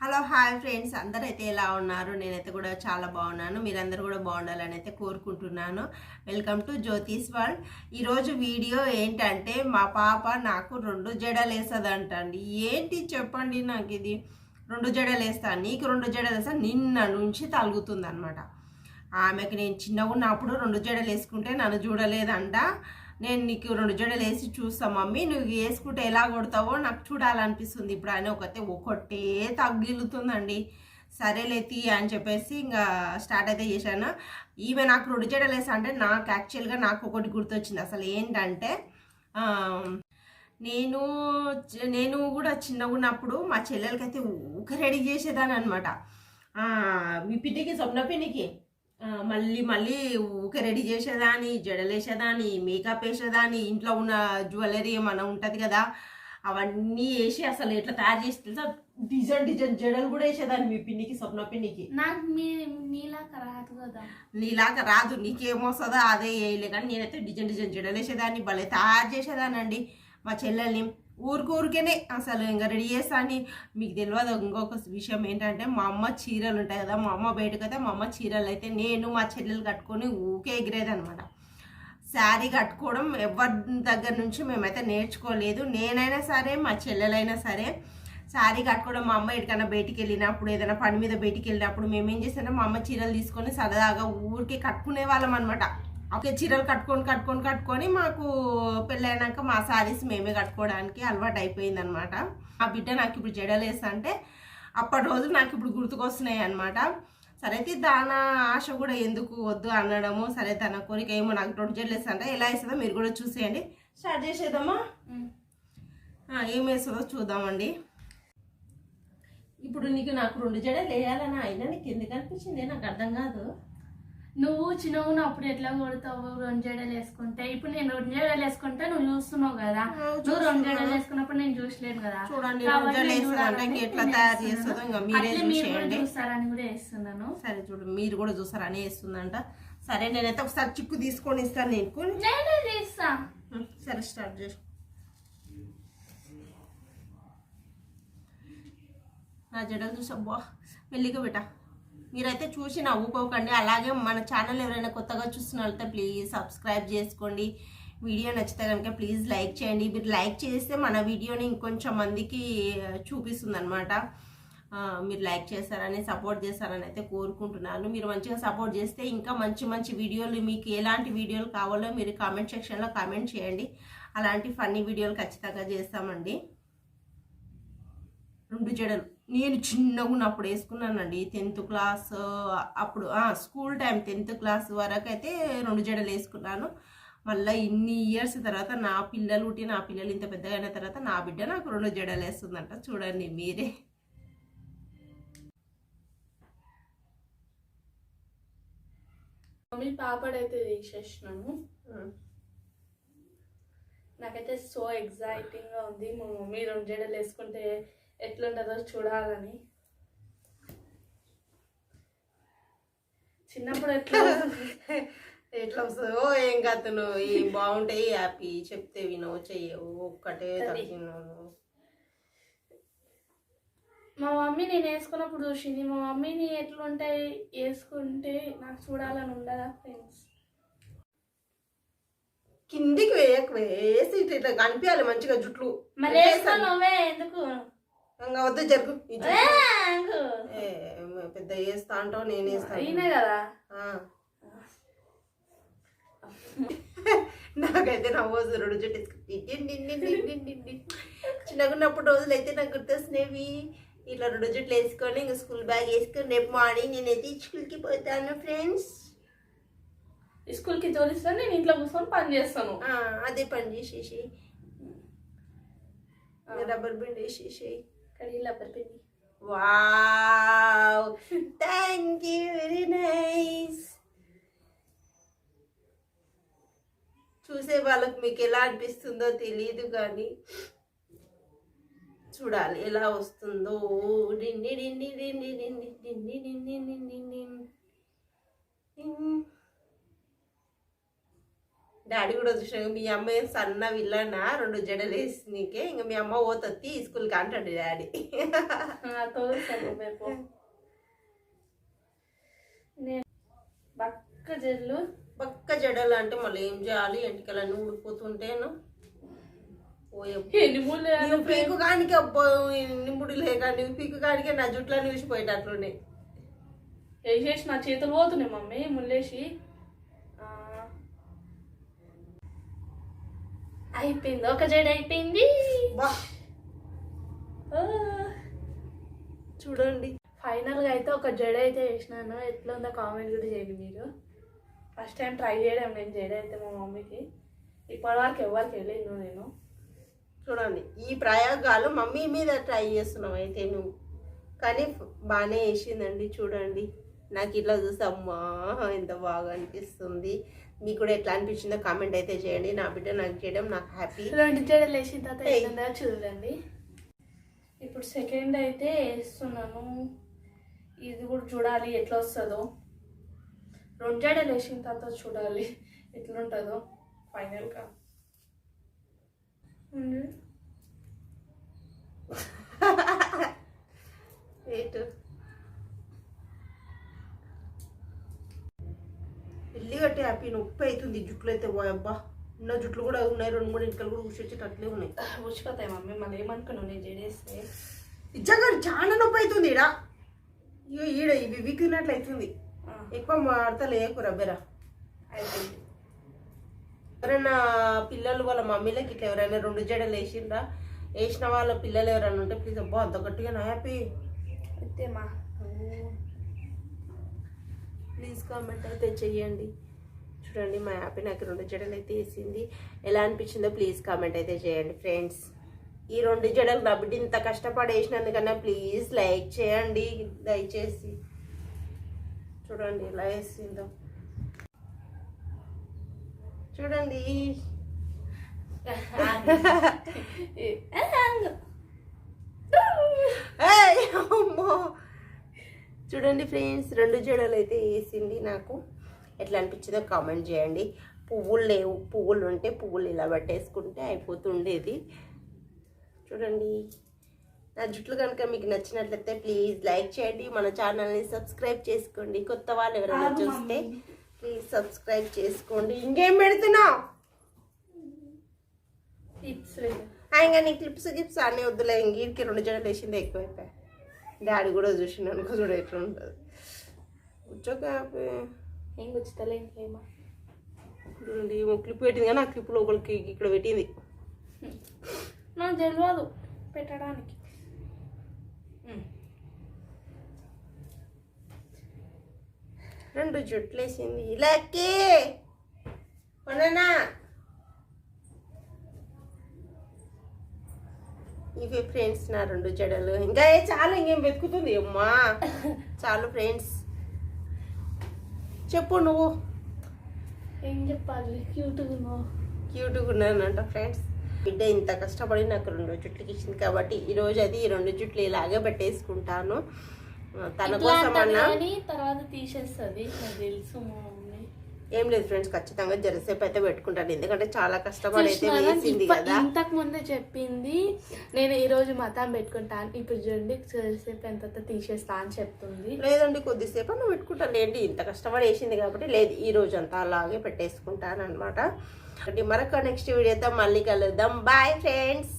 Hello hi friends. అందరైతే ఎలా ఉన్నారు? నేనైతే కూడా చాలా బాగున్నాను. మీరందరూ కూడా బాగుండాలని అయితే కోరుకుంటున్నాను. వెల్కమ్ టు జ్యోతిష్ వరల్డ్ ఈరోజు వీడియో ఏంటంటే మా పాప నాకు రెండు జడలేసదంటండి ఏంటి చెప్పండి నాకు ఇది? రెండు జడలేస్తా నీకు రెండు జడలేస్తా నిన్న నుంచి తలుగుతుంది అనమాట ఆమెకి నేను చిన్నగా ఉన్నప్పుడు రెండు జడలు వేసుకుంటే నన్ను చూడలేదంట. నేను నీకు రెండు జడలు వేసి చూస్తా మమ్మీ. నువ్వు వేసుకుంటే ఎలా కొడతావో నాకు చూడాలనిపిస్తుంది. ఇప్పుడు అని ఒకతే ఒకటే తగ్గిలుతుందండి సరేలే తీ అని చెప్పేసి ఇంకా స్టార్ట్ అయితే చేశాను. ఈమె నాకు రెండు జడలు వేసా అంటే నాకు యాక్చువల్గా నాకు ఒకటి గుర్తొచ్చింది. అసలు ఏంటంటే నేను నేను కూడా చిన్నగా ఉన్నప్పుడు మా చెల్లెలకైతే ఊక రెడీ చేసేదాన్ని అనమాట మీ పిన్నికి పిన్నికి. మళ్ళీ మళ్ళీ ఊకే రెడీ చేసేదాన్ని జడలు వేసేదాన్ని మేకప్ వేసేదాన్ని ఇంట్లో ఉన్న జ్యువెలరీ ఏమన్నా ఉంటుంది కదా అవన్నీ వేసి అసలు ఎట్లా తయారు చేసి తెలుసా? డిజైన్ డిజైన్ జడలు కూడా వేసేదాన్ని మీ పిన్నికి స్వప్న పిన్నికి. నాకు మీ నీలాగా రాదు కదా. నీలాగా రాదు నీకేమొస్తుందో అదే వేయలే కానీ నేనైతే డిజైన్ డిజైన్ జడలు వేసేదాన్ని భలే తయారు చేసేదానండి మా చెల్లెల్ని. ఊరికూరికేనే అసలు ఇంకా రెడీ చేస్తాను మీకు తెలియదు ఇంకొక విషయం ఏంటంటే మా అమ్మ చీరలు ఉంటాయి కదా మా అమ్మ బయటకు అయితే మా అమ్మ చీరలు అయితే నేను మా చెల్లెలు కట్టుకొని ఊకే ఎగిరేదనమాట శారీ కట్టుకోవడం ఎవరి దగ్గర నుంచి మేమైతే నేర్చుకోలేదు. నేనైనా సరే మా చెల్లెలైనా సరే శారీ కట్టుకోవడం మా అమ్మ ఎక్కడికైనా బయటికి వెళ్ళినప్పుడు ఏదైనా పని మీద బయటికి వెళ్ళినప్పుడు మేము ఏం చేసామంటే మా అమ్మ చీరలు తీసుకొని సరదాగా ఊరికే కట్టుకునే వాళ్ళం అనమాట ఒకే చీరలు కట్టుకొని కట్టుకొని కట్టుకొని మాకు పెళ్ళైనాక మా శారీస్ మేమే కట్టుకోవడానికి అలవాటు అయిపోయింది అనమాట ఆ బిడ్డ నాకు ఇప్పుడు జడలు వేస్తా అంటే అప్పటి రోజు నాకు ఇప్పుడు గుర్తుకొస్తున్నాయి అనమాట సరే అయితే దాన ఆశ కూడా ఎందుకు వద్దు అనడము సరే తన కోరిక ఏమో నాకు రెండు జడలు వేస్తా అంటే ఎలా వేస్తుందో మీరు కూడా చూసేయండి. స్టార్ట్ చేసేద్దామా? ఏం వేస్తుందో చూద్దామండి. ఇప్పుడు నీకు నాకు రెండు జడలు వేయాలని? అయినా నీకు ఎందుకు అనిపించింది? నాకు అర్థం కాదు. నువ్వు చిన్నగా ఉన్నప్పుడు ఎట్లా కొడతావు? రెండు జడలు వేసుకుంటే? ఇప్పుడు నేను రెండు జడలు వేసుకుంటే నువ్వు చూస్తున్నావు కదా? నువ్వు రెండు జడలు వేసుకున్నప్పుడు నేను చూసలేను కదా? చూడండి కూడా చూస్తారని వేస్తున్నాను. సరే చూడు మీరు కూడా చూసారని వేస్తుందంట. సరే నేనైతే ఒకసారి చిక్కు తీసుకొని ఇస్తాను నేను సరే స్టార్ట్ చేసి నా జడలు చూసా బా మెల్లిగా పెట్ట. మీరైతే చూసి నవ్వుకోకండి. అలాగే మన ఛానల్ ఎవరైనా కొత్తగా చూస్తున్నట్లయితే ప్లీజ్ సబ్స్క్రైబ్ చేసుకోండి. వీడియో నచ్చితే కనుక ప్లీజ్ లైక్ చేయండి. మీరు లైక్ చేస్తే మన వీడియోని ఇంకొంచెం మందికి చూపిస్తుంది అనమాట మీరు లైక్ చేస్తారని సపోర్ట్ చేస్తారని అయితే కోరుకుంటున్నాను. మీరు మంచిగా సపోర్ట్ చేస్తే ఇంకా మంచి మంచి వీడియోలు మీకు ఎలాంటి వీడియోలు కావాలో మీరు కామెంట్ సెక్షన్లో కామెంట్ చేయండి. అలాంటి ఫన్నీ వీడియోలు ఖచ్చితంగా చేస్తామండి. రెండు జడలు. నేను చిన్నగా ఉన్నప్పుడు వేసుకున్నానండి. టెన్త్ క్లాస్ అప్పుడు స్కూల్ టైం టెన్త్ క్లాస్ వరకు అయితే రెండు జడలు వేసుకున్నాను. మళ్ళీ ఇన్ని ఇయర్స్ తర్వాత నా పిల్లలు ఉట్టి నా పిల్లలు ఇంత పెద్దగా అయిన తర్వాత నా బిడ్డ నాకు రెండు జడలు వేస్తుందంట. చూడండి మీరే. మమ్మీ పాపడైతే తీసేసినాము. నాకైతే సో ఎగ్జైటింగ్గా ఉంది. మా మమ్మీ రెండు జడలు వేసుకుంటే ఎట్లుంటుందో చూడాలని. చిన్నప్పుడు ఎట్లా ఎట్లా వస్తుందో ఏం కథను ఏం బాగుంటాయి హ్యాపీ చెప్తే వినవు చెయ్యవు ఒక్కటే. తగ్గినాను మా మమ్మీ నేను వేసుకున్నప్పుడు చూసింది. మా మమ్మీని ఎట్లుంటాయి వేసుకుంటే నాకు చూడాలని ఉండదా ఫ్రెండ్స్? కిందికి వేయకు వేసి ఇట్లా కనిపించాలి మంచిగా జుట్లు. మరి వేసుకో నువ్వే ఎందుకు? ఇంకా వద్దు జరుగు. పెద్ద వేస్తా అంటావు నేను వేస్తాను కదా. నాకైతే నవ్వదు రెండు జుట్టు వేసుకుని డి- డి- డి- డి- డి- డి- డి. చిన్నగా ఉన్నప్పుడు రోజులు అయితే నాకు గుర్తొస్తున్నాయి ఇట్లా రెండు జుట్లు వేసుకొని ఇంకా స్కూల్ బ్యాగ్ వేసుకొని రేపు మార్నింగ్ నేనైతే స్కూల్కి పోతాను ఫ్రెండ్స్. స్కూల్కి తోలిస్తాను నేను ఇంట్లో కూర్చొని పని చేస్తాను. అదే పని చేసేసి రబ్బర్ బిండ్ వేసేసి కడిగి రబ్బర్ పిండి wow thank you very nice చూసే వాళ్ళకి మీకు ఎలా అనిపిస్తుందో తెలియదు కానీ చూడాలి ఎలా వస్తుందో. డిండి డిండి డిండి డిండి డిండి డిండి డిండి. డిండి. కూడా చూసిన మీ అమ్మ ఏం సన్న విల్లనా? రెండు జడలు వేసి నీకే ఇంకా మీ అమ్మ పోతుంది స్కూల్కి అంటాడు డాడీ. బక్క జల్లు పక్క జడలు అంటే మళ్ళీ ఏం చేయాలి? ఎంటికలన్నీ ఊడిపోతుంటేను. పీకు కానికే అబ్బో, నింపుడు లేక నువ్వు పీకు కానికే నా జుట్లని చూసిపోయేటట్లుండే వేసేసి నా చేతులు పోతున్నాయి మమ్మీ ముల్లేసి ఆ. అయిపోయింది. ఒక జడ అయిపోయింది. చూడండి. ఫైనల్గా అయితే ఒక జడ అయితే వేసినాను. ఎట్లా ఉందో కామెంట్ కూడా చేయండి మీరు. ఫస్ట్ టైం ట్రై చేయడం నేను జడ అయితే మా మమ్మీకి. ఇప్పటివరకు ఎవరికి వెళ్ళింది నేను. చూడండి ఈ ప్రయోగాలు మమ్మీ మీద ట్రై చేస్తున్నావు అయితే నువ్వు. కానీ బాగానే వేసిందండి చూడండి. నాకు ఇట్లా చూస్తే అమ్మా ఎంత బాగా అనిపిస్తుంది. మీకు కూడా ఎట్లా అనిపించిందో కామెంట్ అయితే చేయండి. నా బిడ్డ నాకు చేయడం నాకు హ్యాపీ రెండు జడలు వేసిన తర్వాత చూడండి. ఇప్పుడు సెకండ్ అయితే వేస్తున్నాను. ఇది కూడా చూడాలి ఎట్లా వస్తుందో. రెండు జడలు వేసిన తర్వాత చూడాలి ఎట్లుంటుందో. ఫైనల్గా హ్యాపీ నొప్పి అవుతుంది. జుట్లు అయితే అబ్బా. ఉన్న జుట్లు కూడా ఉన్నాయి. రెండు మూడు ఇంటికలు కూడా కూర్చొచ్చేటట్లే ఉన్నాయి. ఊసిపోతాయి మమ్మీ. మళ్ళీ ఏమనుకున్నావు? నేను జడేస్తే. నిజంగా చాలా నొప్పి అవుతుంది ఈడ. ఇగో ఈడ ఇవి వీకినట్లు అవుతుంది ఎక్కువ మాడతా లేకు రబ్బెరా. అయిపోయింది. ఎవరైనా పిల్లలు వాళ్ళ మమ్మీలకి ఇట్లా ఎవరైనా రెండు జడలు వేసిండ్రా? వేసిన వాళ్ళ పిల్లలు ఎవరైనా ఉంటే ప్లీజ్ అబ్బా అంత గట్టిగా నా హ్యాపీ. అంతేమా? ప్లీజ్ కామెంట్ అయితే చెయ్యండి. చూడండి మా హ్యాపీ నాకు రెండు జడలు అయితే వేసింది. ఎలా అనిపించిందో ప్లీజ్ కామెంట్ అయితే చేయండి ఫ్రెండ్స్ ఈ రెండు జడలు నా బిడ్డ ఇంత కష్టపడి వేసినందుకన్నా ప్లీజ్ లైక్ చేయండి దయచేసి. చూడండి ఎలా వేసిందో. చూడండి. చూడండి ఫ్రెండ్స్ రెండు జడలు అయితే వేసింది నాకు. ఎట్లా అనిపించిందో కామెంట్ చేయండి. పువ్వులు లేవు పువ్వులు ఉంటే పువ్వులు ఇలా పట్టేసుకుంటే అయిపోతుండేది. చూడండి. నా జుట్లు కనుక మీకు నచ్చినట్లయితే ప్లీజ్ లైక్ చేయండి. మన ఛానల్ని సబ్స్క్రైబ్ చేసుకోండి. కొత్త వాళ్ళు ఎవరైనా చూస్తే. ప్లీజ్ సబ్స్క్రైబ్ చేసుకోండి. ఇంకేం పెడుతున్నావు టిప్స్ ఇంకా నీ క్లిప్స్ గిప్స్ అన్నీ వద్దులే. ఇంక రెండు జడలు వేసింది ఎక్కువైపోయాయి. డాడీ కూడా చూసిండు అనుకో చూడ ఎట్లా ఉంటుంది కూర్చోక ఏం గుచ్చుతలే ఇంకేమా చూడండి క్లిప్ పెట్టింది కానీ ఆ క్లిప్ లోపలికి ఇక్కడ పెట్టింది. నాకు తెలియదు పెట్టడానికి. రెండు జుట్లు వేసింది లక్కీ! కొననా ఇవి ఫ్రెండ్స్ నా రెండు జడలు. ఇంకా చాలు ఇంకేం వెతుకుతుంది అమ్మా? చాలు ఫ్రెండ్స్. చెప్పు నువ్వు. ఏం చెప్పాలి? క్యూట్గా క్యూట్గా ఉన్నానంట ఫ్రెండ్స్. బిడ్డ ఇంత కష్టపడి నాకు రెండు జుట్లకి ఇచ్చింది కాబట్టి ఈ రోజు అది ఈ రెండు జుట్లు ఇలాగే పెట్టేసుకుంటాను. తన కోసం అన్నా తర్వాత తీసేస్తుంది తెలుసు ఏం లేదు ఫ్రెండ్స్ ఖచ్చితంగా జరసేపు అయితే పెట్టుకుంటాను. ఎందుకంటే చాలా కష్టపడి అయితే? వేసింది కదా. ఇంతకు ముందే చెప్పింది నేను ఈ రోజు మతం పెట్టుకుంటాను. ఇప్పుడు చూడండి సేపు ఎంత తీసేస్తా అని చెప్తుంది. లేదండి కొద్దిసేపు అన్న పెట్టుకుంటాను. ఏంటి ఇంత కష్టపడి వేసింది కాబట్టి లేదు ఈ రోజు అంతా అలాగే పెట్టేసుకుంటాను అనమాట మరొక నెక్స్ట్ వీడియోతో మళ్ళీ కలుద్దాం. Bye friends